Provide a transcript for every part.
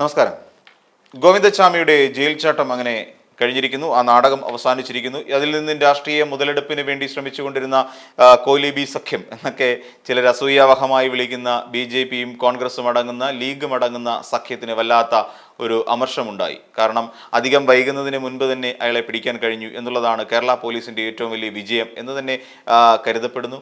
നമസ്കാരം. ഗോവിന്ദസ്വാമിയുടെ ജയിൽ ചാട്ടം അങ്ങനെ കഴിഞ്ഞിരിക്കുന്നു. ആ നാടകം അവസാനിച്ചിരിക്കുന്നു. അതിൽ നിന്നും രാഷ്ട്രീയ മുതലെടുപ്പിന് വേണ്ടി ശ്രമിച്ചുകൊണ്ടിരുന്ന കോലി ബി സഖ്യം എന്നൊക്കെ ചിലർ അസൂയാവഹമായി വിളിക്കുന്ന ബി ജെ പിയും കോൺഗ്രസും അടങ്ങുന്ന ലീഗും അടങ്ങുന്ന സഖ്യത്തിന് വല്ലാത്ത ഒരു അമർഷമുണ്ടായി. കാരണം അധികം വൈകുന്നതിന് മുൻപ് തന്നെ അയാളെ പിടിക്കാൻ കഴിഞ്ഞു എന്നുള്ളതാണ് കേരള പോലീസിന്റെ ഏറ്റവും വലിയ വിജയം എന്ന് തന്നെ കരുതപ്പെടുന്നു.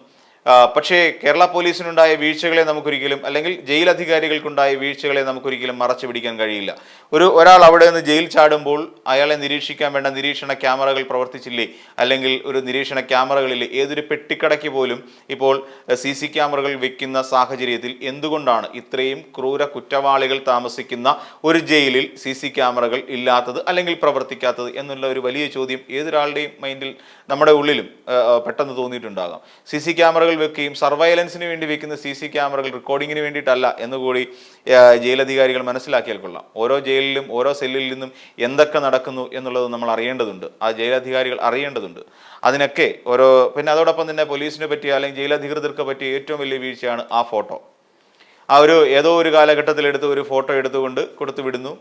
പക്ഷേ കേരള പോലീസിനുണ്ടായ വീഴ്ചകളെ നമുക്കൊരിക്കലും അല്ലെങ്കിൽ ജയിൽ അധികാരികൾക്കുണ്ടായ വീഴ്ചകളെ നമുക്കൊരിക്കലും മറച്ചു പിടിക്കാൻ കഴിയില്ല. ഒരു ഒരാൾ അവിടെ നിന്ന് ജയിൽ ചാടുമ്പോൾ അയാളെ നിരീക്ഷിക്കാൻ വേണ്ട നിരീക്ഷണ ക്യാമറകൾ പ്രവർത്തിച്ചില്ലേ? അല്ലെങ്കിൽ ഒരു നിരീക്ഷണ ക്യാമറകളിൽ ഏതൊരു പെട്ടിക്കടയ്ക്ക് പോലും ഇപ്പോൾ സി സി ക്യാമറകൾ വെക്കുന്ന സാഹചര്യത്തിൽ എന്തുകൊണ്ടാണ് ഇത്രയും ക്രൂര കുറ്റവാളികൾ താമസിക്കുന്ന ഒരു ജയിലിൽ സി സി ക്യാമറകൾ ഇല്ലാത്തത് അല്ലെങ്കിൽ പ്രവർത്തിക്കാത്തത് എന്നുള്ള ഒരു വലിയ ചോദ്യം ഏതൊരാളുടെയും മൈൻഡിൽ നമ്മുടെ ഉള്ളിലും പെട്ടെന്ന് തോന്നിയിട്ടുണ്ടാകാം. സി സി ക്യാമറകൾ വെക്കുകയും സർവൈലൻസിന് വേണ്ടി വെക്കുന്ന സി സി ക്യാമറകൾ റെക്കോർഡിങ്ങിന് വേണ്ടിയിട്ടല്ല എന്നുകൂടി ജയിലധികാരികൾ മനസ്സിലാക്കിയാൽ കൊള്ളാം. ഓരോ ജയിലിലും ഓരോ സെല്ലിൽ നിന്നും എന്തൊക്കെ നടക്കുന്നു എന്നുള്ളത് നമ്മൾ അറിയേണ്ടതുണ്ട്. ആ ജയിലധികാരികൾ അറിയേണ്ടതുണ്ട്. അതിനൊക്കെ ഓരോ പിന്നെ അതോടൊപ്പം തന്നെ പോലീസിനെ പറ്റിയ അല്ലെങ്കിൽ ജയിലധികൃതർക്ക് പറ്റിയ ഏറ്റവും വലിയ വീഴ്ചയാണ് ആ ഫോട്ടോ. ആ ഒരു ഏതോ ഒരു കാലഘട്ടത്തിൽ എടുത്ത് ഒരു ഫോട്ടോ എടുത്തുകൊണ്ട് കൊടുത്തു വിടുന്നു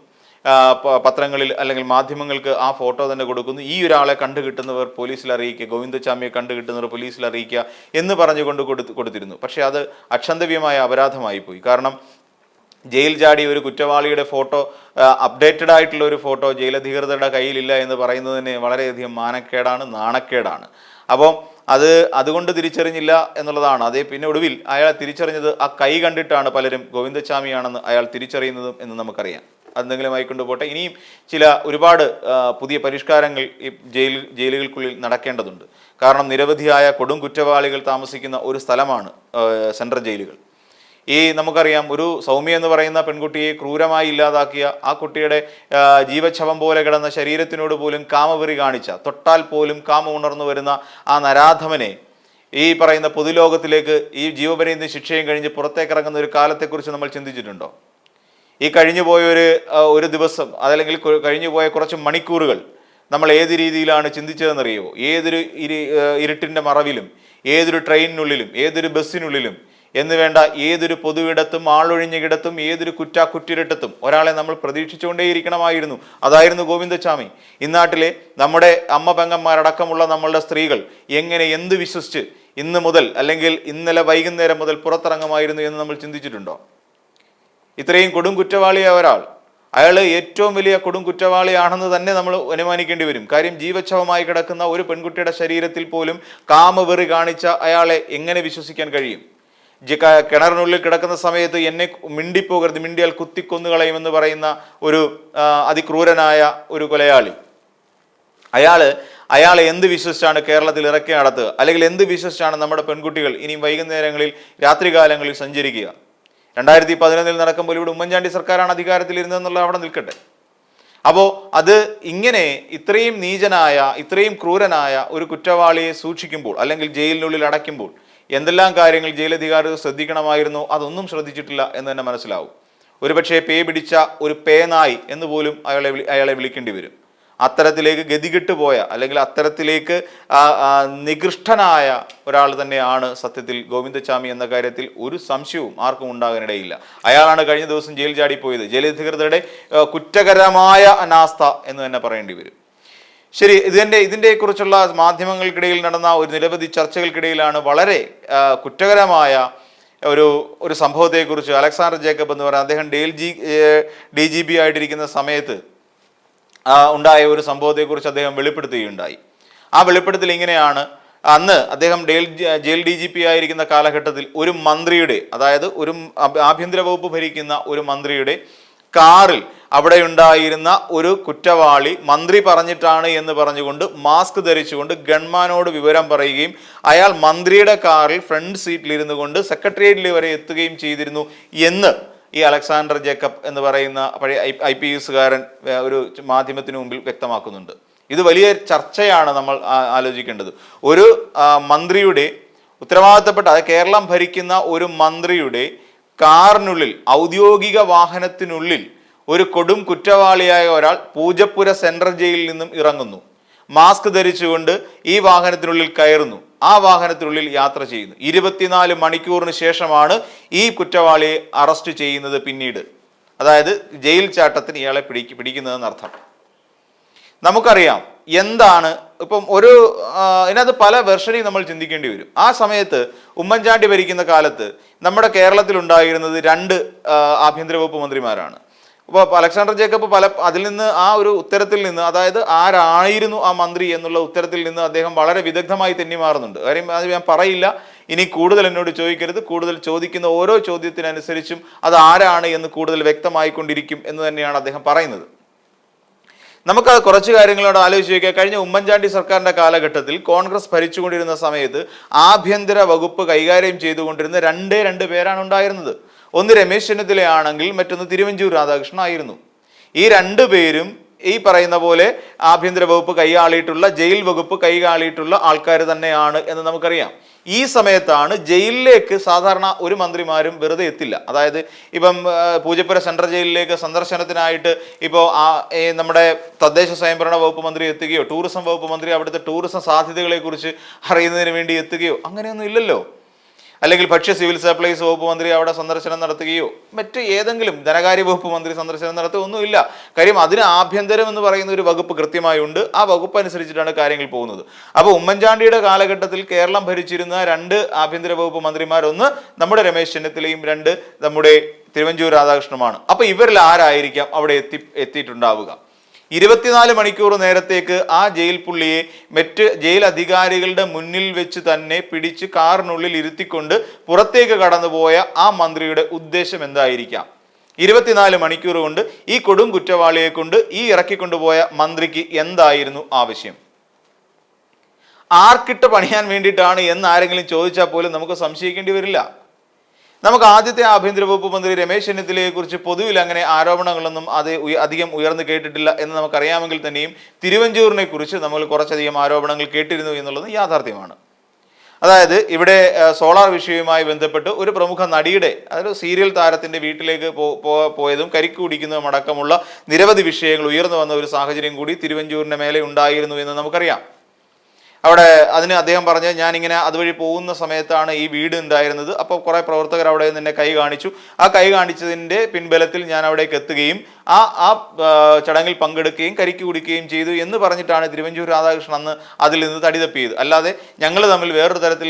പത്രങ്ങളിൽ അല്ലെങ്കിൽ മാധ്യമങ്ങൾക്ക് ആ ഫോട്ടോ തന്നെ കൊടുക്കുന്നു. ഈ ഒരാളെ കണ്ടു കിട്ടുന്നവർ പോലീസിൽ അറിയിക്കുക ഗോവിന്ദചാമിയെ കണ്ടു കിട്ടുന്നവർ പോലീസിൽ അറിയിക്കുക എന്ന് പറഞ്ഞുകൊണ്ട് കൊടുത്ത് കൊടുത്തിരുന്നു. പക്ഷേ അത് അക്ഷന്തവ്യമായ അപരാധമായി പോയി. കാരണം ജയിൽ ചാടി ഒരു കുറ്റവാളിയുടെ ഫോട്ടോ അപ്ഡേറ്റഡ് ആയിട്ടുള്ള ഒരു ഫോട്ടോ ജയിലധികൃതരുടെ കയ്യിലില്ല എന്ന് പറയുന്നതിന് വളരെയധികം മാനക്കേടാണ് നാണക്കേടാണ്. അപ്പോൾ അത് അതുകൊണ്ട് തിരിച്ചറിഞ്ഞില്ല എന്നുള്ളതാണ്. അതേ പിന്നെ ഒടുവിൽ അയാൾ തിരിച്ചറിഞ്ഞത് ആ കൈ കണ്ടിട്ടാണ് പലരും ഗോവിന്ദച്ചാമിയാണെന്ന് അയാൾ തിരിച്ചറിയുന്നതും എന്ന് നമുക്കറിയാം. അതെന്തെങ്കിലും ആയിക്കൊണ്ട് പോട്ടെ. ഇനിയും ചില ഒരുപാട് പുതിയ പരിഷ്കാരങ്ങൾ ഈ ജയിൽ ജയിലുകൾക്കുള്ളിൽ നടക്കേണ്ടതുണ്ട്. കാരണം നിരവധിയായ കൊടും കുറ്റവാളികൾ താമസിക്കുന്ന ഒരു സ്ഥലമാണ് സെൻട്രൽ ജയിലുകൾ. ഈ നമുക്കറിയാം ഒരു സൗമ്യ എന്ന് പറയുന്ന പെൺകുട്ടിയെ ക്രൂരമായി ഇല്ലാതാക്കിയ ആ കുട്ടിയുടെ ജീവച്ഛവം പോലെ കിടന്ന ശരീരത്തിനോട് പോലും കാമവെറി കാണിച്ച തൊട്ടാൽ പോലും കാമ ഉണർന്നു വരുന്ന ആ നരാധമനെ ഈ പറയുന്ന പൊതുലോകത്തിലേക്ക് ഈ ജീവപര്യന്തി ശിക്ഷയും കഴിഞ്ഞ് പുറത്തേക്കിറങ്ങുന്ന ഒരു കാലത്തെക്കുറിച്ച് നമ്മൾ ചിന്തിച്ചിട്ടുണ്ടോ? ഈ കഴിഞ്ഞു പോയ ഒരു ഒരു ദിവസം അതല്ലെങ്കിൽ കഴിഞ്ഞു പോയ കുറച്ച് മണിക്കൂറുകൾ നമ്മൾ ഏത് രീതിയിലാണ് ചിന്തിച്ചതെന്നറിയോ ഏതൊരു ഇരി ഇരുട്ടിന്റെ മറവിലും ഏതൊരു ട്രെയിനിനുള്ളിലും ഏതൊരു ബസ്സിനുള്ളിലും എന്ന് വേണ്ട ഏതൊരു പൊതുവിടത്തും ആളൊഴിഞ്ഞിടത്തും ഏതൊരു കുറ്റാ കുറ്റിരട്ടത്തും ഒരാളെ നമ്മൾ പ്രതീക്ഷിച്ചുകൊണ്ടേയിരിക്കണമായിരുന്നു. അതായിരുന്നു ഗോവിന്ദസ്വാമി. ഇന്നാട്ടിലെ നമ്മുടെ അമ്മ പെങ്ങന്മാരടക്കമുള്ള നമ്മളുടെ സ്ത്രീകൾ എങ്ങനെ എന്ത് വിശ്വസിച്ച് ഇന്ന് മുതൽ അല്ലെങ്കിൽ ഇന്നലെ വൈകുന്നേരം മുതൽ പുറത്തിറങ്ങുമായിരുന്നു എന്ന് നമ്മൾ ചിന്തിച്ചിട്ടുണ്ടോ? ഇത്രയും കൊടും കുറ്റവാളിയായ ഒരാൾ അയാൾ ഏറ്റവും വലിയ കൊടും കുറ്റവാളിയാണെന്ന് തന്നെ നമ്മൾ അനുമാനിക്കേണ്ടി വരും. കാര്യം ജീവച്ഛവമായി കിടക്കുന്ന ഒരു പെൺകുട്ടിയുടെ ശരീരത്തിൽ പോലും കാമവെറി കാണിച്ച അയാളെ എങ്ങനെ വിശ്വസിക്കാൻ കഴിയും? കിണറിനുള്ളിൽ കിടക്കുന്ന സമയത്ത് എന്നെ മിണ്ടിപ്പോകരുത് മിണ്ടിയാൽ കുത്തിക്കൊന്നുകളയുമെന്ന് പറയുന്ന ഒരു അതിക്രൂരനായ ഒരു കൊലയാളി. അയാൾ അയാളെ എന്ത് വിശ്വസിച്ചാണ് കേരളത്തിൽ ഇറക്കി നടത്തുക? അല്ലെങ്കിൽ എന്ത് വിശ്വസിച്ചാണ് നമ്മുടെ പെൺകുട്ടികൾ ഇനിയും വൈകുന്നേരങ്ങളിൽ രാത്രികാലങ്ങളിൽ സഞ്ചരിക്കുക? രണ്ടായിരത്തി പതിനൊന്നിൽ നടക്കുമ്പോൾ ഇവിടെ ഉമ്മൻചാണ്ടി സർക്കാരാണ് അധികാരത്തിലിരുന്നതെന്നുള്ള അവിടെ നിൽക്കട്ടെ. അപ്പോൾ അത് ഇങ്ങനെ ഇത്രയും നീചനായ ഇത്രയും ക്രൂരനായ ഒരു കുറ്റവാളിയെ സൂക്ഷിക്കുമ്പോൾ അല്ലെങ്കിൽ ജയിലിനുള്ളിൽ അടയ്ക്കുമ്പോൾ എന്തെല്ലാം കാര്യങ്ങൾ ജയിലധികാരികൾ ശ്രദ്ധിക്കണമായിരുന്നു അതൊന്നും ശ്രദ്ധിച്ചിട്ടില്ല എന്ന് തന്നെ മനസ്സിലാവും. ഒരുപക്ഷെ പേ പിടിച്ച ഒരു പേനായി എന്ന് പോലും അയാളെ അയാളെ വിളിക്കേണ്ടി വരും. അത്തരത്തിലേക്ക് ഗതികെട്ട് പോയ അല്ലെങ്കിൽ അത്തരത്തിലേക്ക് നികൃഷ്ടനായ ഒരാൾ തന്നെയാണ് സത്യത്തിൽ ഗോവിന്ദച്ചാമി എന്ന കാര്യത്തിൽ ഒരു സംശയവും ആർക്കും ഉണ്ടാകാനിടയില്ല. അയാളാണ് കഴിഞ്ഞ ദിവസം ജയിൽ ചാടി പോയത് ജയിലധികൃതരുടെ കുറ്റകരമായ അനാസ്ഥ എന്ന് തന്നെ പറയേണ്ടി വരും. ശരി ഇതിന്റെ ഇതിന്റെ കുറിച്ചുള്ള മാധ്യമങ്ങൾക്കിടയിൽ നടന്ന ഒരു നിരവധി ചർച്ചകൾക്കിടയിലാണ് വളരെ കുറ്റകരമായ ഒരു ഒരു സംഭവത്തെക്കുറിച്ച് അലക്സാണ്ടർ ജേക്കബ് എന്ന് പറയുന്ന അദ്ദേഹം ഡെയിൽ ജി ഡി ജി ബി ആയിട്ടിരിക്കുന്ന സമയത്ത് ഉണ്ടായ ഒരു സംഭവത്തെക്കുറിച്ച് അദ്ദേഹം വെളിപ്പെടുത്തുകയുണ്ടായി. ആ വെളിപ്പെടുത്തൽ ഇങ്ങനെയാണ്. അന്ന് അദ്ദേഹം ഡേൽ ജയിൽ ഡി ജി പി ആയിരിക്കുന്ന കാലഘട്ടത്തിൽ ഒരു മന്ത്രിയുടെ അതായത് ഒരു ആഭ്യന്തര വകുപ്പ് ഭരിക്കുന്ന ഒരു മന്ത്രിയുടെ കാറിൽ അവിടെ ഉണ്ടായിരുന്ന ഒരു കുറ്റവാളി മന്ത്രി പറഞ്ഞിട്ടാണ് എന്ന് പറഞ്ഞുകൊണ്ട് മാസ്ക് ധരിച്ചുകൊണ്ട് ഗൺമാനോട് വിവരം പറയുകയും അയാൾ മന്ത്രിയുടെ കാറിൽ ഫ്രണ്ട് സീറ്റിലിരുന്നു കൊണ്ട് സെക്രട്ടേറിയറ്റിൽ വരെ എത്തുകയും ചെയ്തിരുന്നു എന്ന് ഈ അലക്സാണ്ടർ ജേക്കബ് എന്ന് പറയുന്ന പഴയ ഐ പി എസുകാരൻ ഒരു മാധ്യമത്തിന് മുമ്പിൽ വ്യക്തമാക്കുന്നുണ്ട്. ഇത് വലിയ ചർച്ചയാണ് നമ്മൾ ആലോചിക്കേണ്ടത്. ഒരു മന്ത്രിയുടെ ഉത്തരവാദിത്തപ്പെട്ട കേരളം ഭരിക്കുന്ന ഒരു മന്ത്രിയുടെ കാറിനുള്ളിൽ ഔദ്യോഗിക വാഹനത്തിനുള്ളിൽ ഒരു കൊടും കുറ്റവാളിയായ ഒരാൾ പൂജപ്പുര സെൻട്രൽ ജയിലിൽ നിന്നും ഇറങ്ങുന്നു. മാസ്ക് ധരിച്ചുകൊണ്ട് ഈ വാഹനത്തിനുള്ളിൽ കയറുന്നു. ആ വാഹനത്തിനുള്ളിൽ യാത്ര ചെയ്യുന്നു. ഇരുപത്തിനാല് മണിക്കൂറിന് ശേഷമാണ് ഈ കുറ്റവാളിയെ അറസ്റ്റ് ചെയ്യുന്നത് പിന്നീട്. അതായത് ജയിൽ ചാട്ടത്തിന് ഇയാളെ പിടിക്ക് പിടിക്കുന്നതെന്ന് അർത്ഥം. നമുക്കറിയാം എന്താണ് ഇപ്പം ഒരു ഇതിനകത്ത് പല വെർഷനെയും നമ്മൾ ചിന്തിക്കേണ്ടി വരും. ആ സമയത്ത് ഉമ്മൻചാണ്ടി ഭരിക്കുന്ന കാലത്ത് നമ്മുടെ കേരളത്തിൽ ഉണ്ടായിരുന്നത് രണ്ട് ആഭ്യന്തര വകുപ്പ് മന്ത്രിമാരാണ്. അപ്പോൾ അലക്സാണ്ടർ ജേക്കബ് പല അതിൽ നിന്ന് ആ ഒരു ഉത്തരത്തിൽ നിന്ന് അതായത് ആരായിരുന്നു ആ മന്ത്രി എന്നുള്ള ഉത്തരത്തിൽ നിന്ന് അദ്ദേഹം വളരെ വിദഗ്ധമായി തെന്നി മാറുന്നുണ്ട്. കാര്യം അത് ഞാൻ പറയില്ല. ഇനി കൂടുതൽ എന്നോട് ചോദിക്കരുത്. കൂടുതൽ ചോദിക്കുന്ന ഓരോ ചോദ്യത്തിനനുസരിച്ചും അത് ആരാണ് എന്ന് കൂടുതൽ വ്യക്തമായിക്കൊണ്ടിരിക്കും എന്ന് തന്നെയാണ് അദ്ദേഹം പറയുന്നത്. നമുക്ക് കുറച്ച് കാര്യങ്ങളോട് ആലോചിച്ച് നോക്കിയാൽ കഴിഞ്ഞ ഉമ്മൻചാണ്ടി സർക്കാരിന്റെ കാലഘട്ടത്തിൽ കോൺഗ്രസ് ഭരിച്ചുകൊണ്ടിരുന്ന സമയത്ത് ആഭ്യന്തര വകുപ്പ് കൈകാര്യം ചെയ്തുകൊണ്ടിരുന്ന രണ്ടേ രണ്ട് പേരാണ് ഉണ്ടായിരുന്നത്. ഒന്ന് രമേശ് ചെന്നിത്തലയാണെങ്കിൽ മറ്റൊന്ന് തിരുവഞ്ചൂർ രാധാകൃഷ്ണൻ ആയിരുന്നു. ഈ രണ്ടു പേരും ഈ പറയുന്ന പോലെ ആഭ്യന്തര വകുപ്പ് കൈയാളിയിട്ടുള്ള ജയിൽ വകുപ്പ് കൈകാളിയിട്ടുള്ള ആൾക്കാർ തന്നെയാണ് എന്ന് നമുക്കറിയാം. ഈ സമയത്താണ് ജയിലിലേക്ക് സാധാരണ ഒരു മന്ത്രിമാരും വെറുതെ എത്തില്ല. അതായത് ഇപ്പം പൂജപ്പുര സെൻട്രൽ ജയിലിലേക്ക് സന്ദർശനത്തിനായിട്ട് ഇപ്പോൾ നമ്മുടെ തദ്ദേശ സ്വയംഭരണ വകുപ്പ് മന്ത്രി എത്തുകയോ ടൂറിസം വകുപ്പ് മന്ത്രി അവിടുത്തെ ടൂറിസം സാധ്യതകളെക്കുറിച്ച് അറിയുന്നതിന് വേണ്ടി എത്തുകയോ അങ്ങനെയൊന്നും ഇല്ലല്ലോ. അല്ലെങ്കിൽ ഭക്ഷ്യ സിവിൽ സപ്ലൈസ് വകുപ്പ് മന്ത്രി അവിടെ സന്ദർശനം നടത്തുകയോ മറ്റ് ഏതെങ്കിലും ധനകാര്യ വകുപ്പ് മന്ത്രി സന്ദർശനം നടത്തുകയോ ഒന്നുമില്ല. കാര്യം അതിന് ആഭ്യന്തരം എന്ന് പറയുന്ന ഒരു വകുപ്പ് കൃത്യമായി ഉണ്ട്. ആ വകുപ്പ് അനുസരിച്ചിട്ടാണ് കാര്യങ്ങൾ പോകുന്നത്. അപ്പോൾ ഉമ്മൻചാണ്ടിയുടെ കാലഘട്ടത്തിൽ കേരളം ഭരിച്ചിരുന്ന രണ്ട് ആഭ്യന്തര വകുപ്പ് മന്ത്രിമാരൊന്ന് നമ്മുടെ രമേശ് ചെന്നിത്തലയും രണ്ട് നമ്മുടെ തിരുവഞ്ചൂർ രാധാകൃഷ്ണനുമാണ്. അപ്പോൾ ഇവരിൽ ആരായിരിക്കാം അവിടെ എത്തി എത്തിയിട്ടുണ്ടാവുക? ഇരുപത്തിനാല് മണിക്കൂർ നേരത്തേക്ക് ആ ജയിൽ പുള്ളിയെ മറ്റ് ജയിൽ അധികാരികളുടെ മുന്നിൽ വെച്ച് തന്നെ പിടിച്ച് കാറിനുള്ളിൽ ഇരുത്തിക്കൊണ്ട് പുറത്തേക്ക് കടന്നുപോയ ആ മന്ത്രിയുടെ ഉദ്ദേശം എന്തായിരിക്കാം? ഇരുപത്തിനാല് മണിക്കൂർ കൊണ്ട് ഈ കൊടും കുറ്റവാളിയെ കൊണ്ട് ഈ ഇറക്കിക്കൊണ്ടുപോയ മന്ത്രിക്ക് എന്തായിരുന്നു ആവശ്യം? ആർക്കിട്ട് പണിയാൻ വേണ്ടിയിട്ടാണ് എന്ന് ആരെങ്കിലും ചോദിച്ചാൽ പോലും നമുക്ക് സംശയിക്കേണ്ടി വരില്ല. നമുക്ക് ആദ്യത്തെ ആഭ്യന്തര വകുപ്പ് മന്ത്രി രമേശ് ചെന്നിത്തലയെ കുറിച്ച് പൊതുവിൽ അങ്ങനെ ആരോപണങ്ങളൊന്നും അത് അധികം ഉയർന്നു കേട്ടിട്ടില്ല എന്ന് നമുക്കറിയാമെങ്കിൽ തന്നെയും തിരുവഞ്ചൂരിനെ കുറിച്ച് നമ്മൾ കുറച്ചധികം ആരോപണങ്ങൾ കേട്ടിരുന്നു എന്നുള്ളത് യാഥാർത്ഥ്യമാണ്. അതായത് ഇവിടെ സോളാർ വിഷയവുമായി ബന്ധപ്പെട്ട് ഒരു പ്രമുഖ നടിയുടെ അതായത് സീരിയൽ താരത്തിന്റെ വീട്ടിലേക്ക് പോയതും കരിക്ക് കുടിക്കുന്നതും അടക്കമുള്ള നിരവധി വിഷയങ്ങൾ ഉയർന്നു വന്ന ഒരു സാഹചര്യം കൂടി തിരുവഞ്ചൂരിന്റെ മേലെ ഉണ്ടായിരുന്നു എന്ന് നമുക്കറിയാം. അവിടെ അതിന് അദ്ദേഹം പറഞ്ഞ് ഞാനിങ്ങനെ അതുവഴി പോകുന്ന സമയത്താണ് ഈ വീട് ഉണ്ടായിരുന്നത് അപ്പോൾ കുറേ പ്രവർത്തകർ അവിടെ നിന്ന് കൈ കാണിച്ചു. ആ കൈ കാണിച്ചതിന്റെ പിൻബലത്തിൽ ഞാൻ അവിടേക്ക് എത്തുകയും ആ ആ ചടങ്ങിൽ പങ്കെടുക്കുകയും കരിക്ക് കുടിക്കുകയും ചെയ്തു എന്ന് പറഞ്ഞിട്ടാണ് തിരുവഞ്ചൂർ രാധാകൃഷ്ണൻ അന്ന് അതിൽ നിന്ന് തടി തപ്പിയത് അല്ലാതെ ഞങ്ങൾ തമ്മിൽ വേറൊരു തരത്തിൽ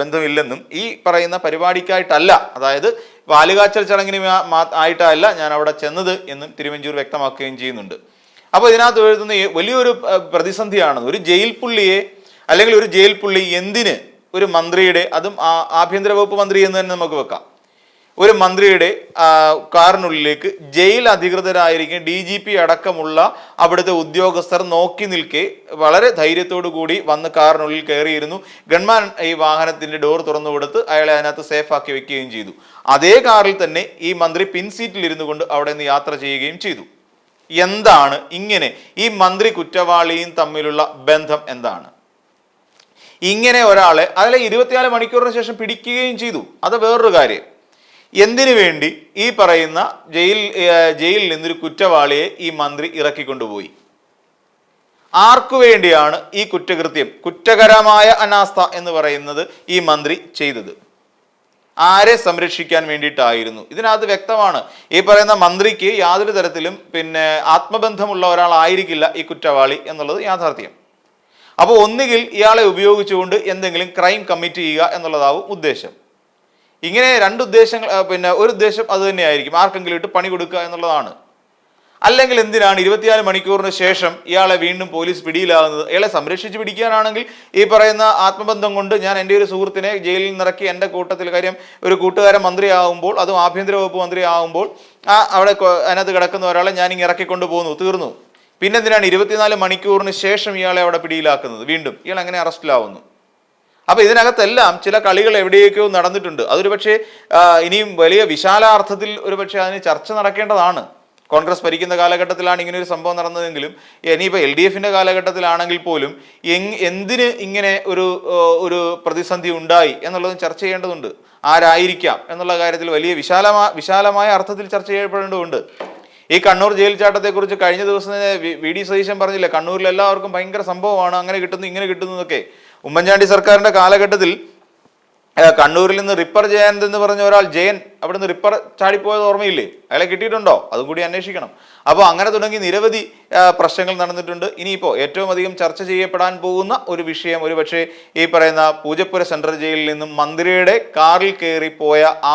ബന്ധമില്ലെന്നും ഈ പറയുന്ന പരിപാടിക്കായിട്ടല്ല അതായത് വാലുകാച്ചൽ ചടങ്ങിന് ആയിട്ടല്ല ഞാൻ അവിടെ ചെന്നത് എന്നും തിരുവഞ്ചൂർ വ്യക്തമാക്കുകയും ചെയ്യുന്നുണ്ട്. അപ്പോൾ ഇതിനകത്ത് എഴുതുന്ന വലിയൊരു പ്രതിസന്ധിയാണ് ഒരു ജയിൽ പുള്ളിയെ അല്ലെങ്കിൽ ഒരു ജയിൽ പുള്ളി എന്തിന് ഒരു മന്ത്രിയുടെ അതും ആഭ്യന്തര വകുപ്പ് മന്ത്രി എന്ന് തന്നെ നമുക്ക് വെക്കാം. ഒരു മന്ത്രിയുടെ കാറിനുള്ളിലേക്ക് ജയിൽ അധികൃതരായിരിക്കും ഡി ജി പി അടക്കമുള്ള അവിടുത്തെ ഉദ്യോഗസ്ഥർ നോക്കി നിൽക്കെ വളരെ ധൈര്യത്തോടു കൂടി വന്ന് കാറിനുള്ളിൽ കയറിയിരുന്നു. ഗൺമാൻ ഈ വാഹനത്തിന്റെ ഡോർ തുറന്നു കൊടുത്ത് അയാളെ അതിനകത്ത് സേഫ് ആക്കി വെക്കുകയും ചെയ്തു. അതേ കാറിൽ തന്നെ ഈ മന്ത്രി പിൻസീറ്റിൽ ഇരുന്നു കൊണ്ട് അവിടെ നിന്ന് യാത്ര ചെയ്യുകയും ചെയ്തു. എന്താണ് ഇങ്ങനെ? ഈ മന്ത്രി കുറ്റവാളിയും തമ്മിലുള്ള ബന്ധം എന്താണ്? ഇങ്ങനെ ഒരാളെ അതിലെ ഇരുപത്തിനാല് മണിക്കൂറിന് ശേഷം പിടിക്കുകയും ചെയ്തു. അത് വേറൊരു കാര്യം. എന്തിനു വേണ്ടി ഈ പറയുന്ന ജയിൽ ജയിലിൽ നിന്നൊരു കുറ്റവാളിയെ ഈ മന്ത്രി ഇറക്കിക്കൊണ്ടുപോയി? ആർക്കു വേണ്ടിയാണ് ഈ കുറ്റകൃത്യം? കുറ്റകരമായ അനാസ്ഥ എന്ന് പറയുന്നത് ഈ മന്ത്രി ചെയ്തത്. ആരെ സംരക്ഷിക്കാൻ വേണ്ടിയിട്ടായിരുന്നു. ഇതിനകത്ത് വ്യക്തമാണ്. ഈ പറയുന്ന മന്ത്രിക്ക് യാതൊരു തരത്തിലും പിന്നെ ആത്മബന്ധമുള്ള ഒരാളായിരിക്കില്ല ഈ കുറ്റവാളി എന്നുള്ളത് യാഥാർത്ഥ്യം. അപ്പോൾ ഒന്നുകിൽ ഇയാളെ ഉപയോഗിച്ചുകൊണ്ട് എന്തെങ്കിലും ക്രൈം കമ്മിറ്റ് ചെയ്യുക എന്നുള്ളതാവും ഉദ്ദേശം. ഇങ്ങനെ രണ്ട് ഉദ്ദേശങ്ങൾ പിന്നെ ഒരു ഉദ്ദേശം അത് തന്നെയായിരിക്കും. ആർക്കെങ്കിലും ഇട്ട് പണി കൊടുക്കുക എന്നുള്ളതാണ്. അല്ലെങ്കിൽ എന്തിനാണ് ഇരുപത്തിനാല് മണിക്കൂറിന് ശേഷം ഇയാളെ വീണ്ടും പോലീസ് പിടിയിലാകുന്നത്? ഇയാളെ സംരക്ഷിച്ച് പിടിക്കാനാണെങ്കിൽ ഈ പറയുന്ന ആത്മബന്ധം കൊണ്ട് ഞാൻ എന്റെ ഒരു സുഹൃത്തിനെ ജയിലിൽ നിറക്കി എന്റെ കൂട്ടത്തിൽ കാര്യം ഒരു കൂട്ടുകാരൻ മന്ത്രിയാകുമ്പോൾ അതും ആഭ്യന്തര വകുപ്പ് മന്ത്രിയാകുമ്പോൾ ആ അവിടെ അതിനകത്ത് കിടക്കുന്ന ഒരാളെ ഞാൻ ഇങ്ങനെ ഇറക്കിക്കൊണ്ട് പോകുന്നു തീർന്നു. പിന്നെ എന്തിനാണ് ഇരുപത്തിനാല് മണിക്കൂറിന് ശേഷം ഇയാളെ അവിടെ പിടിയിലാക്കുന്നത്? വീണ്ടും. ഇയാൾ അങ്ങനെ അറസ്റ്റിലാവുന്നു. അപ്പൊ ഇതിനകത്തെല്ലാം ചില കളികൾ എവിടെയൊക്കെയോ നടന്നിട്ടുണ്ട്. അതൊരു പക്ഷേ ഇനിയും വലിയ വിശാലാർത്ഥത്തിൽ ഒരു പക്ഷേ അതിന് ചർച്ച നടക്കേണ്ടതാണ്. കോൺഗ്രസ് ഭരിക്കുന്ന കാലഘട്ടത്തിലാണ് ഇങ്ങനെ ഒരു സംഭവം നടന്നതെങ്കിലും ഇനിയിപ്പോൾ എൽ ഡി എഫിന്റെ കാലഘട്ടത്തിലാണെങ്കിൽ പോലും എന്തിന് ഇങ്ങനെ ഒരു ഒരു പ്രതിസന്ധി ഉണ്ടായി എന്നുള്ളതും ചർച്ച ചെയ്യേണ്ടതുണ്ട്. ആരായിരിക്കാം എന്നുള്ള കാര്യത്തിൽ വലിയ വിശാലമായ വിശാലമായ അർത്ഥത്തിൽ ചർച്ച ചെയ്യപ്പെടേണ്ടതുണ്ട്. ഈ കണ്ണൂർ ജയിൽ ചാട്ടത്തെക്കുറിച്ച് കഴിഞ്ഞ ദിവസം വി- ഡി സതീശൻ പറഞ്ഞില്ലേ കണ്ണൂരിൽ എല്ലാവർക്കും ഭയങ്കര സംഭവമാണ് അങ്ങനെ കിട്ടുന്നു ഇങ്ങനെ കിട്ടുന്നതൊക്കെ ഉമ്മൻചാണ്ടി സർക്കാരിന്റെ കാലഘട്ടത്തിൽ കണ്ണൂരിൽ നിന്ന് റിപ്പർ ജയന്ത് എന്ന് പറഞ്ഞ ഒരാൾ ജയൻ അവിടുന്ന് റിപ്പർ ചാടിപ്പോയത് ഓർമ്മയില്ലേ? അയാളെ കിട്ടിയിട്ടുണ്ടോ? അതും കൂടി അന്വേഷിക്കണം. അപ്പോൾ അങ്ങനെ തുടങ്ങി നിരവധി പ്രശ്നങ്ങൾ നടന്നിട്ടുണ്ട്. ഇനിയിപ്പോൾ ഏറ്റവും അധികം ചർച്ച ചെയ്യപ്പെടാൻ പോകുന്ന ഒരു വിഷയം ഒരുപക്ഷേ ഈ പറയുന്ന പൂജപ്പുര സെൻട്രൽ ജയിലിൽ നിന്നും മന്ത്രിയുടെ കാറിൽ കയറി പോയ ആ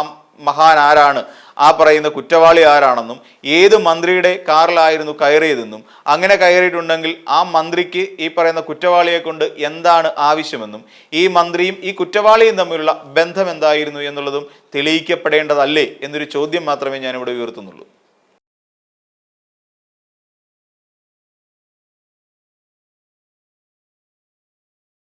മഹാൻ ആരാണ്? ആ പറയുന്ന കുറ്റവാളി ആരാണെന്നും ഏത് മന്ത്രിയുടെ കാറിലായിരുന്നു കയറിയതെന്നും അങ്ങനെ കയറിയിട്ടുണ്ടെങ്കിൽ ആ മന്ത്രിക്ക് ഈ പറയുന്ന കുറ്റവാളിയെ കൊണ്ട് എന്താണ് ആവശ്യമെന്നും ഈ മന്ത്രിയും ഈ കുറ്റവാളിയും തമ്മിലുള്ള ബന്ധം എന്തായിരുന്നു എന്നുള്ളതും തെളിയിക്കപ്പെടേണ്ടതല്ലേ എന്നൊരു ചോദ്യം മാത്രമേ ഞാനിവിടെ ഉയർത്തുന്നുള്ളൂ.